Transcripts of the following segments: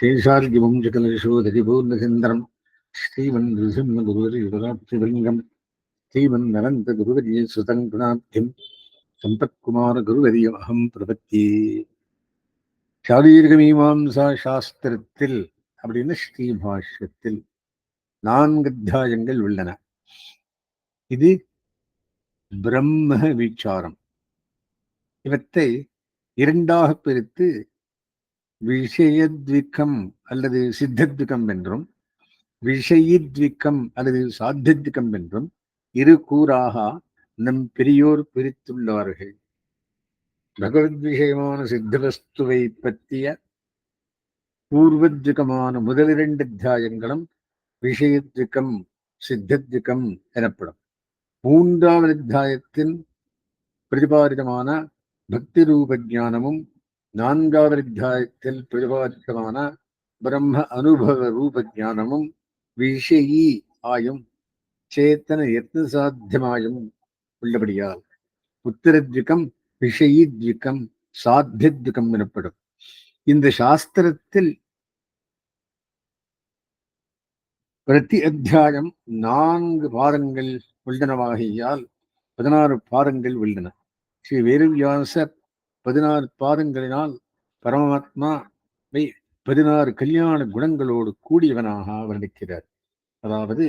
கேசார்கிமும் ஜகலசோதரிபூர்ணசந்திரம் ஸ்ரீமன் ரிசிம்மகுருவரியுகராட்சிலிங்கம் ஸ்ரீமன் நரந்த குருவரிய சுதங் குணாப்திம் சம்பத்குமார குருவரிய அகம் பிரபத்தி சாரீரக மீமாம்சா சாஸ்திரத்தில் அப்படின்னு ஸ்ரீபாஷ்யத்தில் நான்கு அத்தியாயங்கள் உள்ளன இது பிரம்ம விசாரம் இவற்றை இரண்டாக பிரித்து விஷயத்விக்கம் அல்லது சித்தத்விக்கம் என்றும் விஷயித்விக்கம் அல்லது சாத்தியத்விக்கம் என்றும் இரு கூறாக நம் பெரியோர் பிரித்துள்ளார்கள் பகவத் விஷயமான சித்தவஸ்துவை பற்றிய பூர்வத்விகமான முதல் இரண்டு அத்தியாயங்களும் விஷயத்விக்கம் சித்தத்விக்கம் எனப்படும். மூன்றாவது அத்தியாயத்தின் பிரதிபாதிதமான பக்தி ரூப ஞானமும் நான்காவது அத்தியாயத்தில் பிரதிபாதிதமான பிரம்ம அனுபவ ரூப ஞானமும் விஷயி ஆயும் சேத்தன யத்ன சாத்தியமாயும் உள்ளபடியால் உத்தரத்விகம் விஷயித்விகம் சாத்தியத்விகம் எனப்படும். இந்த சாஸ்திரத்தில் பிரதி அத்தியாயம் நான்கு பாதங்கள் உள்ளனவாகியால் பதினாறு பாதங்கள் உள்ளன. ஸ்ரீ வேருவியாசர் பதினாறு பாதங்களினால் பரமாத்மா பதினாறு கல்யாண குணங்களோடு கூடியவனாக வர்ணிக்கிறார் அதாவது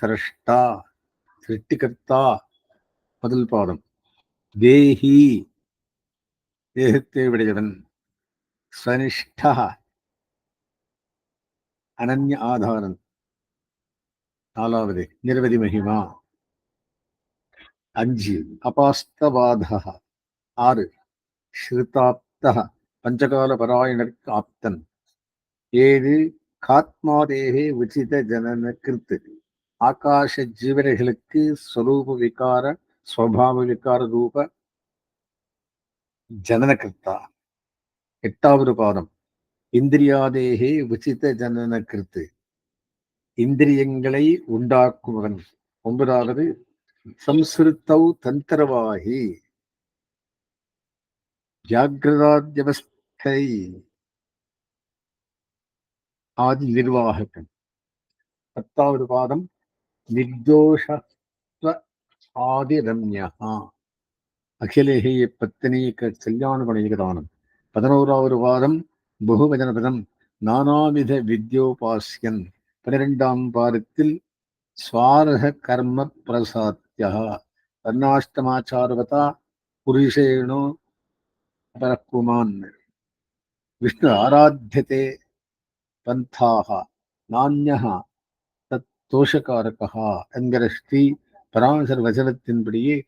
சரஷ்டா சிருஷ்டிகர்த்தா முதல் பாதம். தேஹி தேகத்தை விடையவன் சனிஷ்டா அனன்ய ஆதாரன். நாலாவது நிரவதி மகிமா. அஞ்சு அபாஸ்தவாத. ஆறு ஸ்ருதாப்தா பஞ்சகால பராயணருக்கு ஆப்தன். ஏழு காத்மாதேகே உச்சித ஜனன கிருத்து ஆகாஷ ஜீவனைகளுக்கு ஸ்வரூப விகார ஸ்வபாவ விகார ரூப ஜனனகிருத்தா. எட்டாவது பாதம். இந்திரியாதேகே உச்சித ஜனன கிருத்து இந்திரியங்களை உண்டாக்குபவன். ஒன்பதாவது சம்ஸ்கிருத்தௌ தந்திரவாகி. ஜாகிரதாத்யவஸ்தை ஆதி நிர்வாககன் பத்தாவது பாதம் நிர்தோஷத்வ ஆதிரம்யா. அகிலேகே பத்தனீக கல்யாண குணயுகதானம் பதினோராவது பாதம் பகுவஜனபதம் நானாவித வித்யோபாசியன் பனிரெண்டாம் பாதத்தில் சுவாரக கர்ம பிரசாத்தியா வர்ணாஷ்டமாச்சாரவதா புருஷேணோ பரக்குமான். விஷ்ணு ஆராத்தியதே பந்தாக நானியக தத் தோஷகாரகா என்கிற ஸ்ரீ பராசர் வசனத்தின்படியே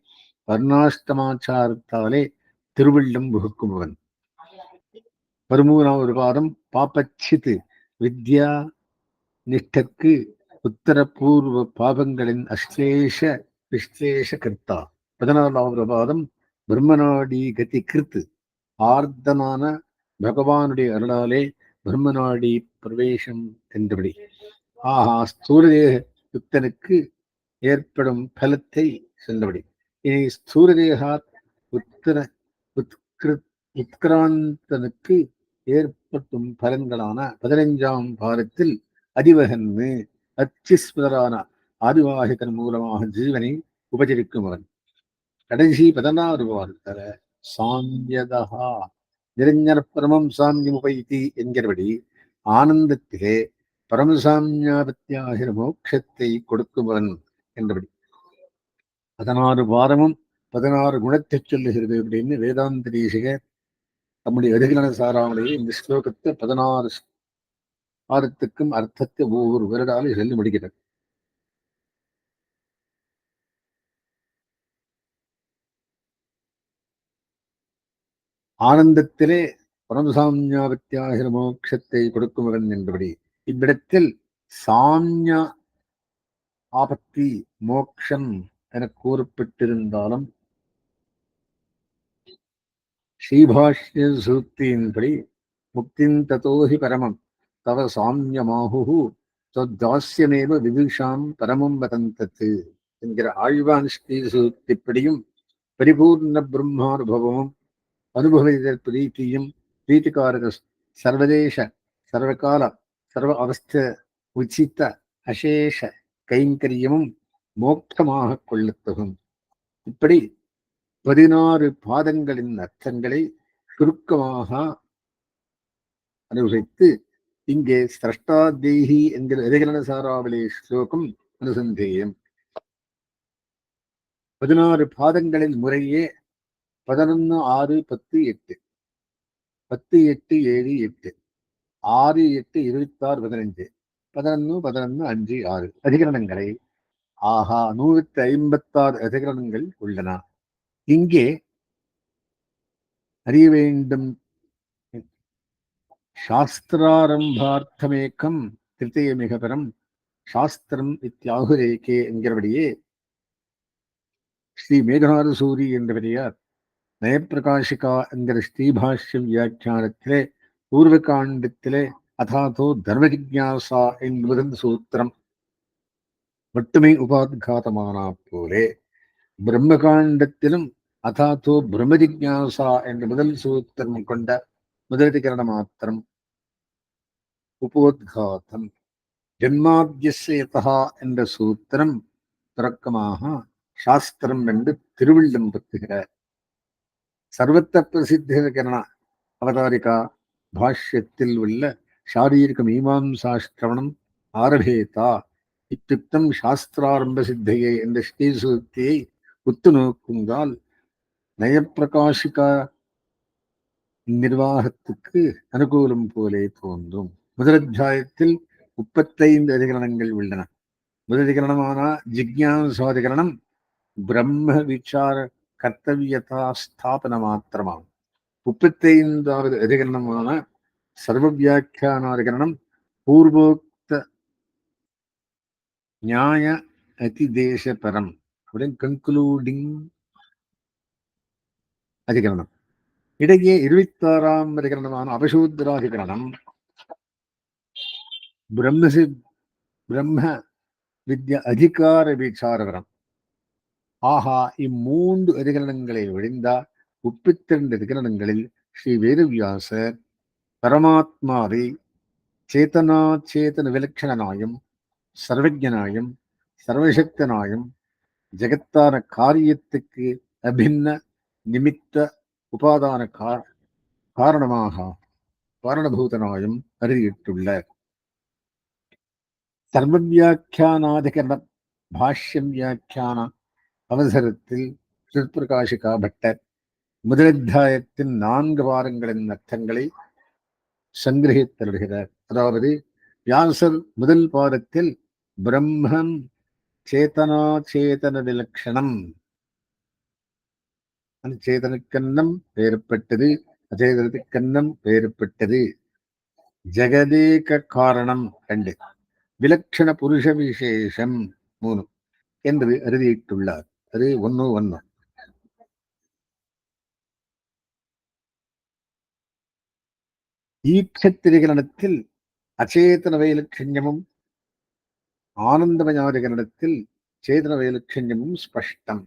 வர்ணாஷ்டமாச்சாரத்தாலே திருவள்ளம் வகுக்குமவன் பதிமூணாவது பாதம் பாப்பச்சித் வித்யா நிஷ்டக்கு உத்தரபூர்வ பாபங்களின் அஸ்லேஷ விஸ்லேஷ கர்த்தா. பதினாலாவது பாதம் பிரம்மநாடி கதி கிருத்து. ஆர்த்தனான பகவானுடைய அருளாலே பிரம்மநாடி பிரவேசம் என்றபடி. ஆஹா ஸ்தூலதேக யுக்தனுக்கு ஏற்படும் பலத்தை சென்றபடி இனி ஸ்தூரதேகாத் உத்தர உத்கிரு உத்கிராந்தனுக்கு ஏற்பட்டும் பலன்களான பதினைஞ்சாம் பாரத்தில் அதிவகன்னு அச்சிஸ்மதரான ஆதிவாகிதன் மூலமாக ஜீவனை உபச்சரிக்கும் அவன். கடைசி பதினாறு வாரத்தர சாந்தியதா. நிரஞ்சன பரமம் சாமியம் உபைத்தி என்கிறபடி ஆனந்தத்திலே பரமசாமியாபத்தியாகிற மோட்சத்தை கொடுக்குமவன் என்றபடி. பதினாறு வாரமும் பதினாறு குணத்தை சொல்லுகிறது அப்படின்னு வேதாந்த தேசிகர் நம்முடைய அதிகரண சாராமலேயே இந்த ஸ்லோகத்தை பதினாறு வாரத்துக்கும் அர்த்தத்தை ஒவ்வொரு வருடாலும் சொல்லி முடிக்கிறது ஆனந்தத்திலே பரமசாமியாபத்தியாகிற மோட்சத்தை கொடுக்குமவன் என்பபடி இவ்விடத்தில் சாமிய ஆபத்தி மோக்ஷம் என கூறப்பட்டிருந்தாலும் ஸ்ரீபாஷ்ய சூக்தியின்படி முக்தின் ததோஹி பரமம். தவ சாமியமாகு தாசியமேவ விதுஷாம் பரமம் வதந்தத்து என்கிற ஆழ்வான் ஸ்ரீ சூக்திப்படியும் பரிபூர்ண பிரம்மானுபவமும் அனுபவித பிரீத்தியும் பிரீத்திகாரக சர்வதேச சர்வகால சர்வ அவஸ்த உச்சித்த அசேஷ கைங்கரியமும் மோட்சமாக கொள்ளத்தகும். இப்படி பதினாறு பாதங்களின் அர்த்தங்களை சுருக்கமாக அனுபவித்து இங்கே சிரஷ்டாதேகி என்கிற எதிகரண சாராவளி ஸ்லோகம் அனுசந்தேயம். பதினாறு பாதங்களின் முறையே பதினொன்னு ஆறு பத்து எட்டு. பத்து எட்டு ஏழு எட்டு. ஆறு எட்டு இருபத்தாறு பதினஞ்சு. பதினொன்னு பதினொன்னு அஞ்சு ஆறு. அதிகரணங்களை ஆஹா நூற்றி ஐம்பத்தாறு அதிகரணங்கள் உள்ளன. இங்கே அறிய வேண்டும். சாஸ்திராரம்பார்த்தமேக்கம் திருத்தயமிகபரம். சாஸ்திரம் இத்தியாகுரேகே என்கிறபடியே ஸ்ரீ மேகநாத சூரி என்ற பெரியார் நயப்பிரகாசிகா என்கிற ஸ்ரீபாஷ்ய வியாக்கியானத்திலே பூர்வ காண்டத்திலே அதாதோ தர்ம ஜிக்யாசா என்பதன் சூத்திரம். மட்டுமே உபாத்காதமானா போலே பிரம்ம காண்டத்திலும் அதாத்தோ பிரம்ம ஜிக்யாசா என்ற முதல் சூத்திரம் கொண்ட முதலதிகரண மாத்திரம். உபோத்காதம். ஜென்மாத்தியசேதா என்ற சூத்திரம் தொடக்கமாக சாஸ்திரம் என்று திருவில்லம் பத்துகிறார் சர்வத்த பிரசித்திகரண அவதாரிகா பாஷ்யத்தில் உள்ள சாரீரிக மீமாம்சாஸ்திரவணம் ஆரபேதா இத்தியுக்தம் சாஸ்திராரம்ப சித்தையை என்ற ஸ்ரீசூக்தியை உத்து நோக்குங்கால் நயப்பிரகாஷிகா நிர்வாகத்துக்கு அனுகூலம் போலே தோன்றும். முதலத்தியாயத்தில் முப்பத்தைந்து அதிகரணங்கள் உள்ளன. முதலதிகரணமான ஜிக்யாசாதிகரணம் பிரம்ம விசார கர்த்தவியதா ஸ்தாபன மாத்திரமாகும் முப்பத்தைந்தாவது அதிகரணமான சர்வ வியாக்கியானாதிகரணம் பூர்வோக்த நியாய அதிதேசபரம் அப்படின்னு கன்க்ளூடிங் அதிகரணம். இடையே இருபத்தி ஆறாம் அதிகரணமான அபசூத்ராதிகரணம். பிரம்மசி பிரம்ம வித்ய அதிகார விசாரகரம் ஆஹா இம்மூன்று அதிகரணங்களை ஒழிந்தா முப்பத்திரண்டு அதிகரணங்களில் ஸ்ரீ வேதவியாசர் பரமாத்மாவை சேத்தனா சேத்தன விலட்சணனாயும் சர்வஜனாயும் சர்வசக்தனாயும் ஜெகத்தான காரியத்துக்கு அபின்ன நிமித்த உபாதான காரணமாக காரணபூதனாயும் அறிவித்துள்ளார் சர்வவியாக்கியானாதிகரண பாஷ்யம் வியாக்கியான அவசரத்தில் சிற்பிரகாஷிகா பட்டர் முதலத்தியாயத்தின் நான்கு வாரங்களின் அர்த்தங்களை சங்கிரகித்தருகிறார் அதாவது வியாசர் முதல் பாதத்தில் பிரம்மம் சேதனா சேதன விலட்சணம் அச்சேதனுக்கன்னம் வேறுபட்டது அச்சேதனுக்கன்னம் வேறுபட்டது. ஜெகதேக காரணம் ரெண்டு. விலட்சண புருஷ விசேஷம் மூணு. என்று அறுதியிட்டுள்ளார். அது ஒன்னு ஒன்னு ஈட்சத்திரிகரணத்தில் அச்சேதன வைலட்சண்யமும் ஆனந்தமயாதிகரணத்தில் சேதன வைலட்சண்யமும் ஸ்பஷ்டம்.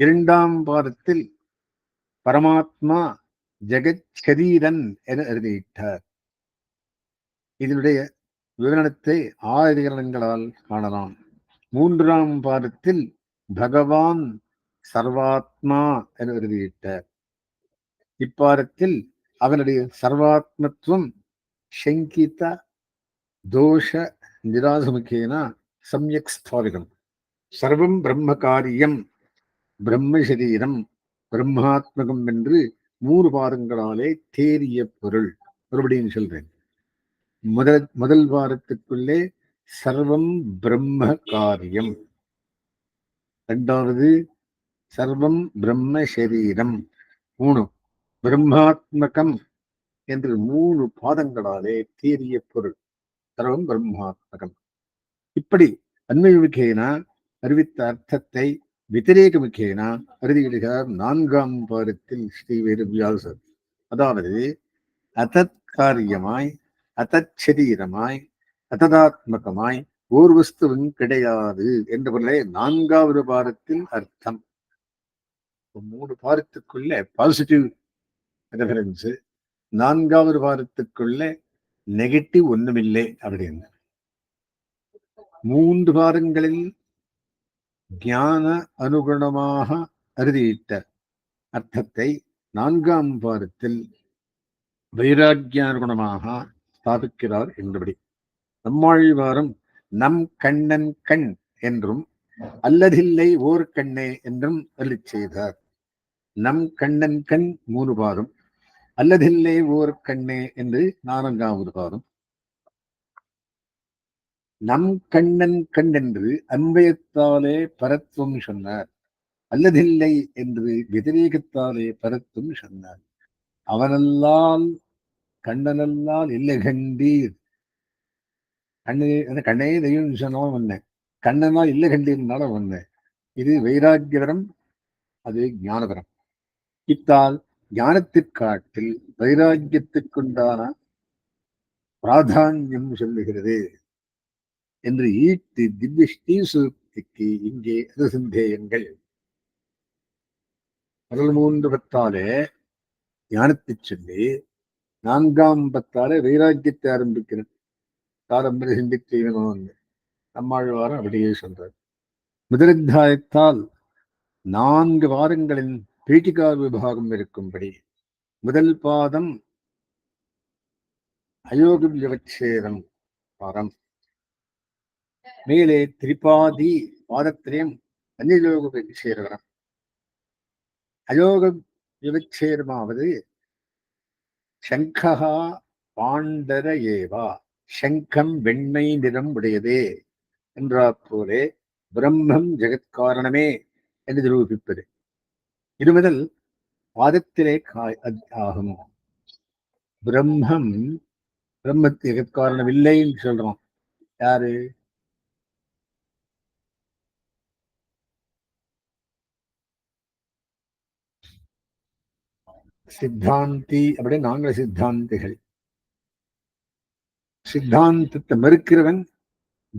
இரண்டாம் பாதத்தில் பரமாத்மா ஜெகச்சரீரன் என எழுதியிட்டார். இதனுடைய விவரணத்தை ஆதிகரணங்களால் காணலாம். மூன்றாம் பாதத்தில் பகவான் சர்வாத்மா என எழுதியிட்டார் இப்பாரத்தில் அவனுடைய சர்வாத்மத்துவம் சங்கித தோஷ நிராசமுகேன சமயக் ஸ்தாபிகம் சர்வம் பிரம்ம காரியம் பிரம்ம சரீரம் பிரம்மாத்மகம் என்று மூன்று பாதங்களாலே தேறிய பொருள். மறுபடியும் சொல்றேன். முதல் முதல் வாரத்துக்குள்ளே சர்வம் பிரம்ம காரியம் ரெண்டாவது சர்வம் பிரம்ம சரீரம் மூணு பிரம்மாத்மகம் என்று மூணு பாதங்களாலே தேறிய பொருள். சர்வம் பிரம்மாத்மகம். இப்படி அன்மயுமிகேன அறிவித்த அர்த்தத்தை விதிரேகமுகேன அறுதியிடுகிறார் நான்காம் பாரத்தில் ஸ்ரீ வேதவியாசர். அதாவது அதத் காரியமாய் அததாத்மகமாய் ஊர்வஸ்துவும் கிடையாது என்று நான்காவது பாரத்தில் அர்த்தம். மூணு பாரத்துக்குள்ள பாசிட்டிவ் ரெஃபரன்ஸ் நான்காவது பாரத்துக்குள்ள நெகட்டிவ் ஒண்ணுமில்லை அப்படின்னு. மூன்று வாரங்களில் ஞான அனுகுணமாக அறுதியிட்ட அர்த்தத்தை நான்காம் பாதத்தில் வைராக்கியானுகுணமாக ஸ்தாபிக்கிறார் என்றபடி நம்மாழ்வாரம் நம் கண்ணன் கண் என்றும் அல்லதில்லை ஓர் கண்ணே என்றும் அருளி செய்தார். நம் கண்ணன் கண் மூணு பாதம் அல்லதில்லை ஓர் கண்ணே என்று நான்காவது பாதம் நம் கண்ணன் கண் என்று அன்பயத்தாலே பரத்துவம் சொன்னார் அல்லதில்லை என்று விதிரேகத்தாலே பரத்தும் சொன்னார். அவனல்லால் கண்ணனல்லால் இல்லை கண்டீர் கண்ணே அந்த கண்ணே தெய்வம் சொன்னாலும் வந்தேன். கண்ணனால் இல்லை கண்டிருந்தாலும் வந்தேன். இது வைராக்கியவரம் அது ஞானவரம் இத்தால் ஞானத்திற்காட்டில் வைராக்கியத்துக்குண்டான பிராதான்யம் சொல்லுகிறது என்று ஈட்டு திவ்ய ஸ்ரீசூக்திக்கு இங்கே அனுசந்தேயங்கள் முதல் மூன்று பத்தாலே ஞானத்தை சொல்லி நான்காம் பத்தாலே வைராக்கியத்தை ஆரம்பிக்கிறது ஹிந்தி சிந்தித்து நம்மாழ்வார் அப்படியே சொல்றார். முதலத்தியாயத்தால் நான்கு வாரங்களின் பீட்டிகா விபாகம் இருக்கும்படி முதல் பாதம் அயோக விவச்சேதம் பாரம் மேலே திரிபாதி பாதத்திரயம் அந்நியோக விவச்சேரம் அயோக விவச்சேரமாவது சங்கஹா பாண்டர ஏவா. சங்கம் வெண்மை நிறம் உடையதே என்றாற் போலே பிரம்மம் ஜெகத்காரணமே என்று நிரூபிப்பது. இது முதல் பாதத்திலே காய் ஆகும். பிரம்மம் பிரம்ம ஜெகத்காரணம் இல்லைன்னு சொல்றோம். யாரு? சித்தாந்தி அப்படின்னு நாங்கள சித்தாந்திகள். சித்தாந்தத்தை மறுக்கிறவன்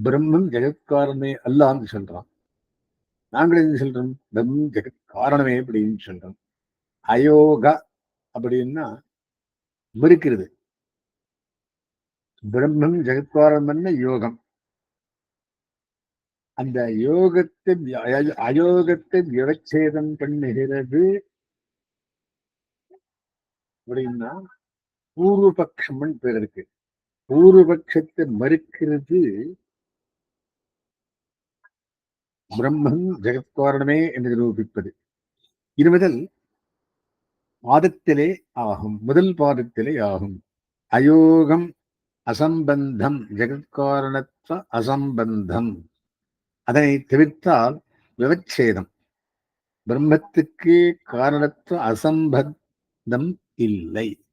பிரம்மம் ஜெகத்காரணமே அல்லான்னு சொல்றான். நாங்கள் என்ன சொல்றோம்? பிரம்மம் ஜெகத் காரணமே அப்படின்னு சொல்றோம். அயோக அப்படின்னா மறுக்கிறது. பிரம்மம் ஜெகத்காரணம்னு யோகம். அந்த யோகத்தை அயோகத்தை விவச்சேதம் பண்ணுகிறது அப்படின்னா பூர்வபக்ஷம்னு பேர் இருக்கு. பூர்வபக்ஷத்தை மறுக்கிறது. பிரம்மம் ஜெகத்காரணமே என்று நிரூபிப்பது. இது முதல் பாதத்திலே ஆகும் முதல் பாதத்திலே ஆகும். அயோகம் அசம்பந்தம் ஜெகத்காரணத்துவ அசம்பந்தம். அதனை தவிர்த்தால் விவச்சேதம். பிரம்மத்துக்கு காரணத்துவ அசம்பந்தம் இல்லை.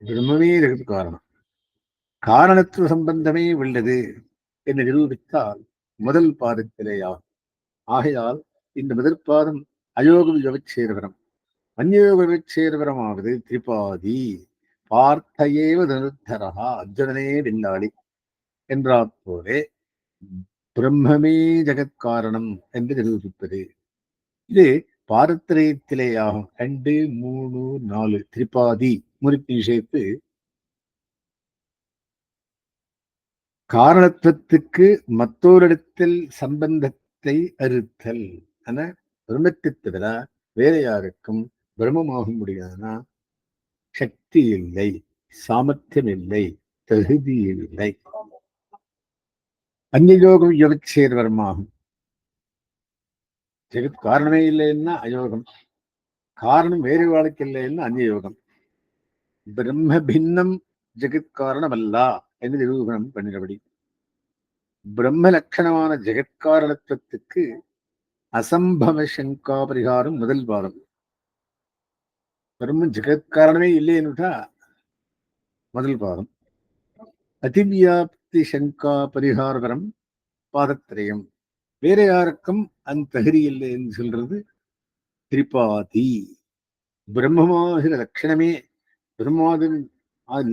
பிரம்மமே ஜெகத் காரணம் காரணத்துவ சம்பந்தமே உள்ளது என்று நிரூபித்தால் முதல் பாதத்திலேயாகும் ஆகையால் இந்த முதல் பாதம் அயோக விவச்சேர்வரம் அந்யோக விவச்சேர்வரமாவது திரிபாதி பார்த்தையேவ தனுத்தரகா அர்ஜுனனே வில்லாளி என்றாற் போலே பிரம்மமே ஜெகத்காரணம் என்று நிரூபிப்பது. இது பாரத்திரயத்திலேயாகும் ரெண்டு மூணு நாலு. திரிபாதி முறுக்கி சேர்த்து காரணத்துவத்துக்கு மற்றோரிடத்தில் சம்பந்தத்தை அறுத்தல் ஆன பிரம்மத்தை தவிர வேற யாருக்கும் பிரம்மமாக முடியாதுன்னா சக்தி இல்லை சாமர்த்தியம் இல்லை தகுதி இல்லை. அந்நியோகம் யோகச்சேர்வரமாகும். ஜெகத் காரணமே இல்லைன்னா அயோகம். காரணம் வேறு வாழ்க்கை இல்லைன்னா அந்நியோகம். பிரம்ம பின்னம் ஜெகத் காரணம் அல்ல என்று நிரூபணம் பண்ணிடபடி. பிரம்ம லட்சணமான ஜெகத்காரணத்துவத்துக்கு அசம்பவ சங்கா பரிகாரம் முதல் பாடம் பிரம்ம ஜெகத்காரணமே இல்லைன்னுட்டா முதல் பாதம். அதிவியாப்தி சங்கா பரிகாரபரம் பாதத்திரயம் வேற யாருக்கும் அந்த தகுதி இல்லை என்று சொல்றது திரிபாதி. பிரம்மமாகிற லட்சணமே பிரம்மாவின்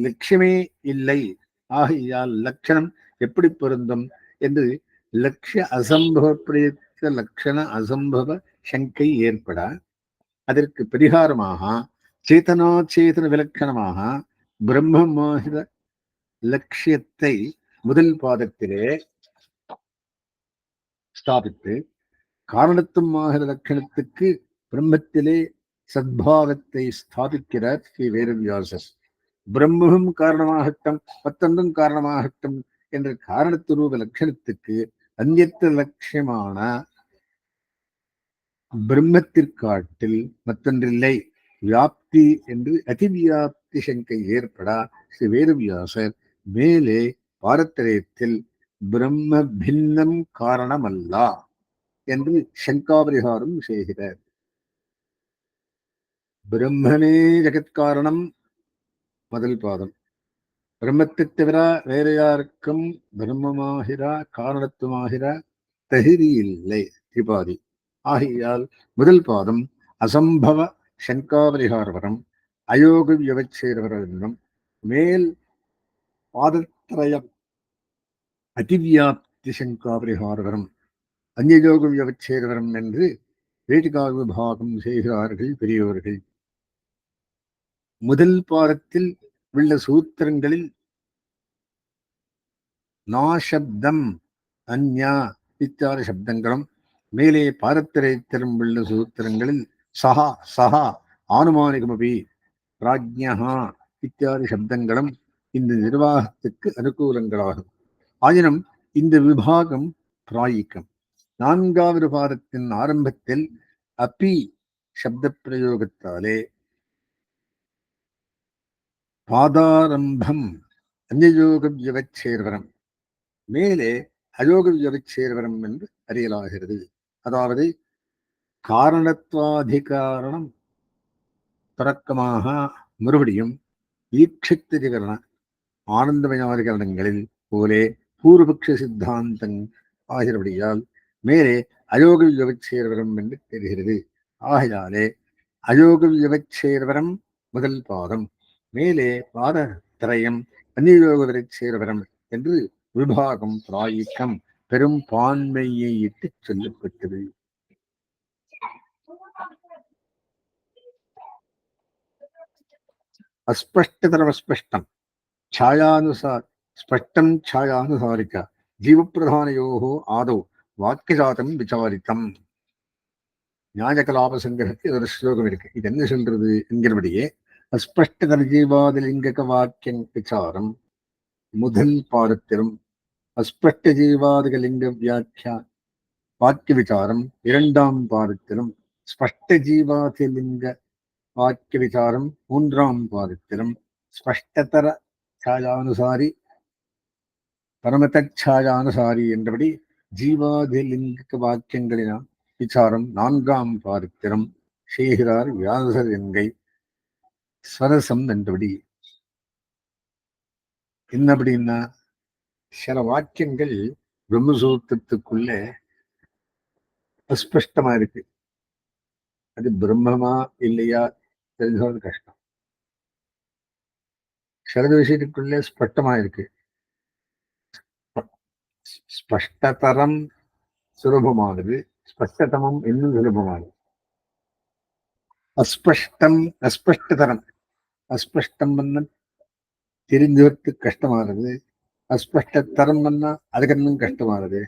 லட்சியமே இல்லை. ஆகையால் லட்சணம் எப்படி பொருந்தும் என்று லட்சிய அசம்பவ பிரயுக்த லட்சண அசம்பவ சங்கை ஏற்பட அதற்கு பரிகாரமாக சேதனா சேதன விலட்சணமாக பிரம்மமாகிற லட்சியத்தை முதல் பாதத்திலே ஸ்தாபித்து காரணத்தும் ஆகிற லட்சணத்துக்கு பிரம்மத்திலே சத்பாவத்தை ஸ்தாபிக்கிறார் ஸ்ரீ வேதவியாசர். பிரம்மமும் காரணமாகட்டும் மத்தொன்றும் காரணமாகட்டும் என்ற ரூப லட்சணத்துக்கு அந்நியத்த லட்சியமான பிரம்மத்திற்காட்டில் மற்றொன்றில்லை. வியாப்தி என்று அதிவியாப்தி சங்கை ஏற்படா ஸ்ரீ வேதவியாசர். மேலே பாரத்திரயத்தில் பிரம்ம பின்னம் காரணமல்லா என்று சங்காபரிகாரம் செய்கிறார். பிரம்மனே ஜெகத்காரணம் முதல் பாதம். பிரம்மத்தை தவிர வேற யாருக்கும் பிரம்மமாகிறா காரணத்துவமாகிறா தகுதி இல்லை. திரிபாதி. ஆகையால் முதல் பாதம் அசம்பவ சங்காபரிகாரவரம் அயோக வியவச்சேரவரம் மேல் பாதத்திரயம் அதிவியாப்தி சங்காபரிகாரவரம் அந்நியோக வியவச்சேரவரம் என்று வேட்டிகா விபாகம் செய்கிறார்கள் பெரியவர்கள் முதல் பாதத்தில் உள்ள சூத்திரங்களில் நாசப்தம் அந்யா இத்தியாதி சப்தங்களும் மேலே பாரத்திரத்திலும் உள்ள சூத்திரங்களில் சஹா சஹா ஆனுமானிகமபி ராஜ்யஹா இத்தியாதி சப்தங்களும் இந்த நிர்வாகத்துக்கு அனுகூலங்களாகும். ஆயினும் இந்த விபாகம் பிராயிக்கம் நான்காவது பாதத்தின் ஆரம்பத்தில் அப்பி சப்த பிரயோகத்தாலே பாதாரம்பம் அந்நியோக வியவச்சேர்வரம் மேலே அயோக வியவச்சேர்வரம் என்று அறியலாகிறது. அதாவது காரணத்துவாதிகாரணம் தொடக்கமாக மறுபடியும் ஈட்சித்திரிகரண ஆனந்தமயாதிகரணங்களில் போலே பூர்வபக்ஷ சித்தாந்தம் ஆகிறபடியால் மேலே அயோக வியவச்சேர்வரம் என்று தெரிகிறது. ஆகையாலே அயோக வியவச்சேர்வரம் முதல் பாதம். மேலே பாத திரையும் அந்நியோகவரை சேரவரம் என்று விபாகம் பிராயிக்கம் பெரும் பான்மையை இட்டு சொல்லப்பட்டது. അസ്പഷ്ടതരമസ്പഷ്ടം ഛായാനുസാര സ്പഷ്ടം ഛായാനുസാരിക്ക ജീവപ്രധാനയോ ആദോ വാക്യജാതം വിചാരിത്തം விசாரித்தம் சங்கிரகத்தில் ஒரு ஸ்லோகம் இருக்கு. இது என்ன சொல்றது என்கிறபடியே അസ്പഷ്ടതർജീവാദിലിംഗകവാക്യൻ വിചാരം മുതൽ പാദത്തിലും അസ്പഷ്ടജീവാദികലിംഗ വ്യാഖ്യ വാക്യവിചാരം இரண்டாம் பாதத்திலும் ஸ்பஷ்ட ஜீவாதிலிங்க வாக்கிய விசாரம் மூன்றாம் பாதத்திலும் ஸ்பஷ்டதர சாயானுசாரி பரமதாயானுசாரி என்றபடி ஜீவாதிலிங்க வாக்கியங்களினால் விசாரம். நான்காம் பாதத்திலும் செய்கிறார் வியாசர் சரசம் என்றபடி என்ன அப்படின்னா சில வாக்கியங்கள் பிரம்மசூத்திரத்துக்குள்ள அஸ்பஷ்டமா இருக்கு. அது பிரம்மமா இல்லையா தெரிஞ்சது கஷ்டம். சிலது விஷயத்துக்குள்ள ஸ்பஷ்டமா இருக்கு. ஸ்பஷ்டதரம் சுலபமானது. ஸ்பஷ்டதமம் இன்னும் சுலபமானது. அஸ்பஷ்டம் அஸ்பஷ்டதரம். அஸ்பஷ்டம் பண்ண தெரிஞ்சவருக்கு கஷ்டமானது. அஸ்பஷ்டத்தரம் பண்ணா அதுக்கு இன்னும் கஷ்டமானது.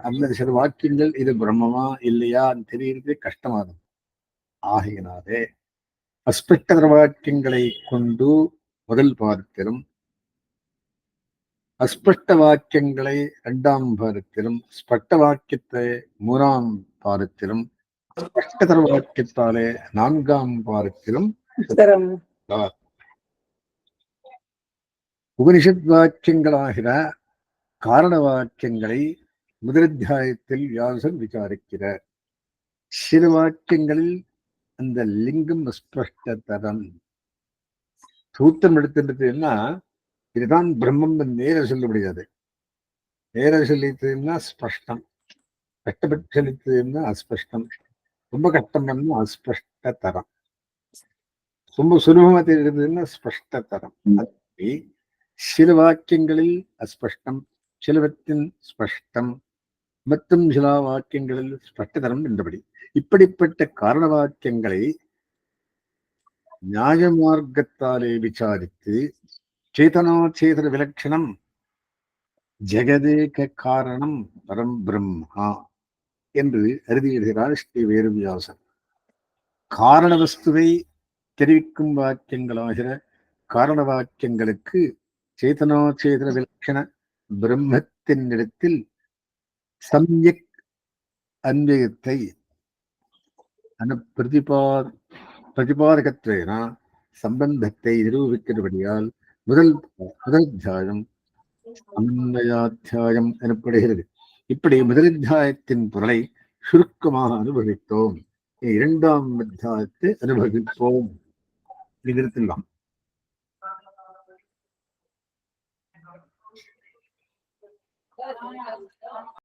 அந்த சில வாக்கியங்கள் இது பிரம்மமா இல்லையா தெரியறது கஷ்டமானது. ஆகையினாலே அஸ்பஷ்டதர வாக்கியங்களை கொண்டு முதல் பாதத்திலும் அஸ்பஷ்ட வாக்கியங்களை இரண்டாம் பாதத்திலும் ஸ்பஷ்ட வாக்கியத்தை மூணாம் பாதத்திலும் ஸ்பஷ்டதர வாக்கியத்தாலே நான்காம் பாதத்திலும் உபனிஷத் வாக்கியங்களாகிற காரண வாக்கியங்களை முதலத்தியாயத்தில் வியாசன் விசாரிக்கிறார் சில வாக்கியங்களில் அந்த லிங்கம் ஸ்பஷ்டதரம் சூத்திரம் எடுத்துட்டதுன்னா இதுதான் பிரம்மம் நேர சொல்ல முடியாது நேர சொல்லித்ததுன்னா ஸ்பஷ்டம் கஷ்டப்பட்டு சொல்லித்ததுன்னா அஸ்பஷ்டம் ரொம்ப கஷ்டம் பண்ணா அஸ்பஷ்ட தரம் ரொம்ப சுலபமா தெரியுதுன்னா ஸ்பஷ்ட தரம் அப்படி சில வாக்கியங்களில் அஸ்பஷ்டம் சிலவற்றின் ஸ்பஷ்டம் மற்றும் சில வாக்கியங்களில் ஸ்பஷ்டதரம் என்றபடி இப்படிப்பட்ட காரண வாக்கியங்களை நியாய மார்க்கத்தாலே விசாரித்து சேதனாச்சேதன விலட்சணம் ஜெகதேக காரணம் பரம் பிரம்மா என்று அறுதியிடுகிறார் ஸ்ரீ வேறுவியாசர் காரண வஸ்துவை தெரிவிக்கும் வாக்கியங்களாகிற காரண வாக்கியங்களுக்கு சேதனாச்சேதன விலட்சண பிரம்மத்தின் இடத்தில் சம்யக் அன்வயத்தை அனு பிரதிபா சம்பந்தத்தை நிரூபிக்கிறபடியால் முதல் முதல் அத்தியாயம் அன்வயாத்தியாயம் எனப்படுகிறது. இப்படி முதல் அத்தியாயத்தின் பொருளை சுருக்கமாக அனுபவித்தோம். இரண்டாம் அத்தியாயத்தை அனுபவிப்போம். నిదురుతుందాం